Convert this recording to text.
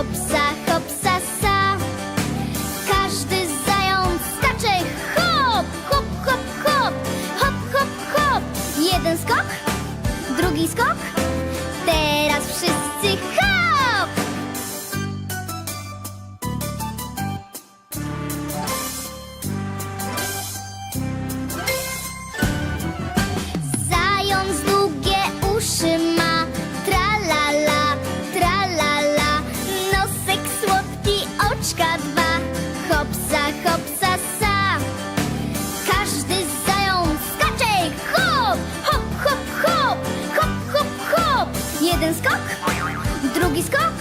hopsa, hopsa, sa. Każdy zając skacze, hop, hop, hop, hop, hop, hop, hop. Jeden skok, drugi skok, hopsa, hopsa, sa. Każdy zając skacze, hop, hop, hop, hop, hop, hop, hop. Jeden skok, drugi skok,